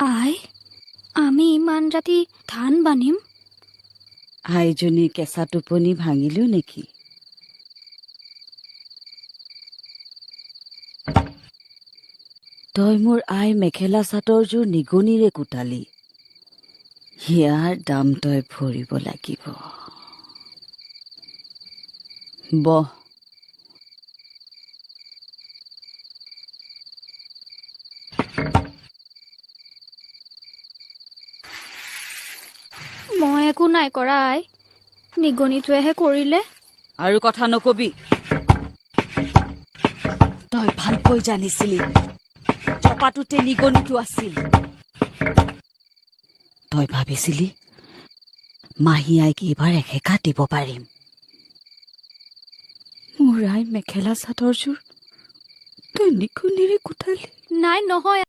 আই আমি ইমান ৰাতি ধান বান্ধিম। আইজনীৰ কেঁচা টোপনি ভাঙিলো নেকি? তই মোৰ আই মেখেলা চাদৰযোৰ নিগনিৰে কোটালি। হিয়াৰ দাম তই ভৰিব লাগিব। বহ মই একো নাই কৰা আই। নিগনিটোৱেহে কৰিলে। আৰু কথা নকবি। তই ভালকৈ জানিছিলি। চপাটোতে নিগনিটো আছিল। তই ভাবিছিলি মাহী আইক এইবাৰ এসেকা দিব পাৰিম। মোৰ আই মেখেলা চাদৰযোৰ। তই নিগনিৰে কোঠালি নাই নহয়।